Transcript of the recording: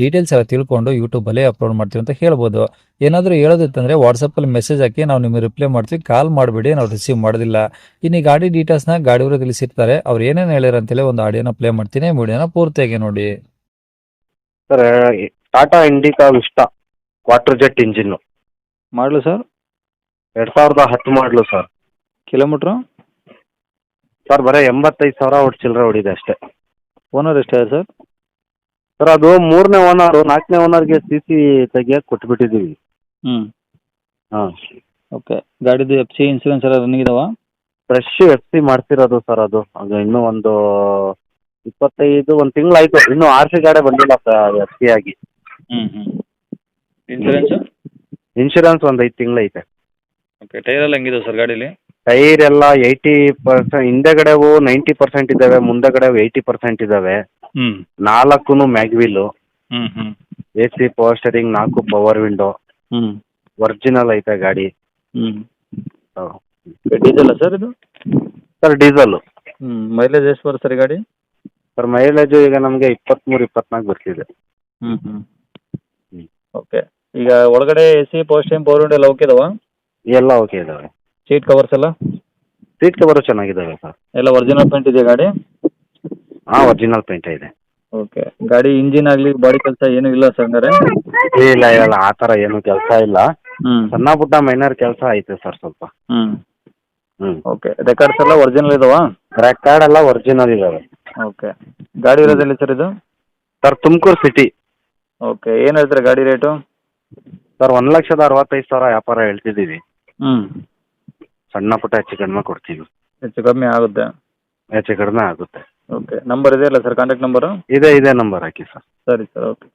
Details ಎಲ್ಲ ತಿಳ್ಕೊಂಡು YouTube ಅಲ್ಲಿ ಅಪ್ಲೋಡ್ ಮಾಡ್ತೀವಿ ಅಂತ ಹೇಳ್ಬೋದು. ಏನಾದರೂ ಹೇಳೋದಿತ್ತಂದ್ರೆ ವಾಟ್ಸಪ್ಪಲ್ಲಿ ಮೆಸೇಜ್ ಹಾಕಿ ನಾವು ನಿಮಗೆ ರಿಪ್ಲೈ ಮಾಡ್ತೀವಿ ಕಾಲ್ ಮಾಡಬೇಡಿ ನಾವು ರಿಸೀವ್ ಮಾಡೋದಿಲ್ಲ. ಇನ್ನು ಈ ಗಾಡಿ ಡೀಟೇಲ್ಸ್ನ ಗಾಡಿಯವರು ತಿಳಿಸಿರ್ತಾರೆ ಅವ್ರು ಏನೇನು ಹೇಳಿರ ಅಂತೇಳಿ ಒಂದು ಆಡಿಯೋನ ಪ್ಲೇ ಮಾಡ್ತೀನಿ ವಿಡಿಯೋನ ಪೂರ್ತಿಯಾಗಿ ನೋಡಿ. Sir Tata Indica Vista water jet engine ಮಾಡಲು ಸರ್ ಎರಡು ಸಾವಿರದ ಹತ್ತು ಮಾಡಲು ಸರ್ ಕಿಲೋಮೀಟ್ರು? ಸರ್ ಬರೀ ಎಂಬತ್ತೈದು ಸಾವಿರ ಒಟ್ಟು ಚಿಲ್ಲರೆ ಹೊಡಿದೆ ಅಷ್ಟೇ. ಓನರ್ ಎಷ್ಟಾಯ್ತು ಸರ್ ಸರ್ ಅದು ಮೂರನೇ ಓನರ್ ನಾಲ್ಕನೇ ಓನರ್ಗೆ ಸಿ ಸಿ ತೆಗಿಯಕ್ಕೆ ಕೊಟ್ಬಿಟ್ಟಿದ್ದೀವಿ. ಹ್ಞೂ ಹಾಂ. ಓಕೆ. ಗಾಡಿದು ಎಫ್ ಸಿ ಇನ್ಸೂರೆನ್ಸ್ ಎಲ್ಲ ರನ್ನಿಂಗ್ ಇದಾವ? ಫ್ರೆಶ್ ಎಫ್ ಸಿ ಮಾಡ್ತಿರೋದು ಸರ್ ಅದು. ಅದು ಇನ್ನೂ ಒಂದು ಇಪ್ಪತ್ತೈದು ಒಂದು ತಿಂಗಳಾಯ್ತು ಇನ್ನೂ ಆರ್ ಸಿ ಗಾಡೆ ಬಂದಿಲ್ಲ ಸರ್ ಎಫ್ ಸಿ ಆಗಿ. ಹ್ಞೂ ಹ್ಞೂ ಇನ್ಸೂರೆನ್ಸು ಇನ್ಶೂರೆನ್ಸ್ ಒಂದು ಐದು ತಿಂಗಳೈತೆ ಓಕೆ. ಟೈರ್ ಎಲ್ಲ ಹೆಂಗಿದೆ ಸರ್ ಗಾಡೀಲಿ? ಟೈರ್ ಎಲ್ಲ ಏಯ್ಟಿ ಪರ್ಸೆಂಟ್ ಹಿಂದೆಗಡೆವು ನೈಂಟಿ ಪರ್ಸೆಂಟ್ ಇದ್ದಾವೆ ಮುಂದೆಗಡೆ ಏಯ್ಟಿ ಪರ್ಸೆಂಟ್ ಇದ್ದಾವೆ. ಹ್ಞೂ ನಾಲ್ಕು ಮ್ಯಾಗ್ವಿಲ್ ಹ್ಮ್ ಹ್ಮ್. ಎ ಸಿ ಪವರ್ ಸ್ಟೇರಿಂಗ್ ನಾಲ್ಕು ಪವರ್ ವಿಂಡೋ ಹ್ಮ್. ಒರಿಜಿನಲ್ ಐತೆ ಗಾಡಿ. ಹ್ಞೂ ಡೀಸೆಲ್ಲ ಸರ್ ಇದು? ಸರ್ ಡೀಸೆಲ್ ಹ್ಞೂ ಮೈಲೇಜ್ ಎಷ್ಟು ಬರುತ್ತೆ ಸರ್ ಈ ಗಾಡಿ? ಸರ್ ಮೈಲೇಜ್ ಈಗ ನಮಗೆ ಇಪ್ಪತ್ತ್ಮೂರು ಇಪ್ಪತ್ನಾಲ್ಕು ಬರ್ತಿದೆ. ಹ್ಞೂ ಹ್ಞೂ ಹ್ಮ್. ಓಕೆ. ಈಗ ಒಳಗಡೆ ಎ ಸಿ ಪವರ್ ಸ್ಟೇಮ್ ಪವರ್ ವಿಂಡೋ ಎಲ್ಲ ಓಕೆ ಇದಾವ? ಎಲ್ಲ ಓಕೆ ಇದಾವೆ. ಸೀಟ್ ಕವರ್ಸ್ ಎಲ್ಲ? ಸೀಟ್ ಕವರು ಚೆನ್ನಾಗಿದ್ದಾವೆ ಸರ್. ಎಲ್ಲ ಒರಿಜಿನಲ್ ಪೇಂಟ್ ಇದೆ ಗಾಡಿ? ಹಾಂ ಒರಿಜಿನಲ್ ಪೇಂಟ್ ಇದೆ. ಓಕೆ ಗಾಡಿ ಇಂಜಿನ್ ಆಗಲಿ ಬಾಡಿ ಕೆಲಸ ಏನು ಇಲ್ಲ ಸರ್ ಹಂಗಾರೆ? ಇಲ್ಲ ಇಲ್ಲ ಆ ತರ ಏನು ಕೆಲಸ ಇಲ್ಲ. ಹ್ಞೂ ಸಣ್ಣ ಪುಟ್ಟ ಮೈನರ್ ಕೆಲಸ ಐತೆ ಸರ್ ಸ್ವಲ್ಪ. ಹ್ಞೂ ಹ್ಞೂ ಓಕೆ ರೆಕಾರ್ಡ್ಸ್ ಎಲ್ಲ ಒರಿಜಿನಲ್ ಇದಾವ? ರೆಕಾರ್ಡ್ ಎಲ್ಲ ಒರಿಜಿನಲ್ ಇದಾವೆ. ಓಕೆ ಗಾಡಿ ಇರೋದೆಲ್ಲಿ ಸರ್ ಇದು? ಸರ್ ತುಮಕೂರು ಸಿಟಿ ಓಕೆ ಏನು ಹೇಳ್ತಾರೆ ಗಾಡಿ ರೇಟು ಸರ್ ಒಂದು ಲಕ್ಷದ ಅರವತ್ತೈದು ಸಾವಿರ ವ್ಯಾಪಾರ ಹೇಳ್ತಿದ್ದೀವಿ. ಹ್ಞೂ ಸಣ್ಣ ಪುಟ್ಟ ಹೆಚ್ಚು ಕಡಿಮೆ ಕೊಡ್ತೀವಿ. ಹೆಚ್ಚು ಕಮ್ಮಿ ಆಗುತ್ತೆ. ಹೆಚ್ಚು ಕಡಿಮೆ ಆಗುತ್ತೆ. ಓಕೆ ನಂಬರ್ ಇದೆಯಲ್ಲ ಸರ್ ಕಾಂಟ್ಯಾಕ್ಟ್ ನಂಬರು ಇದೆ ಇದೇ ನಂಬರ್ ಹಾಕಿ ಸರ್ ಸರಿ ಸರ್ ಓಕೆ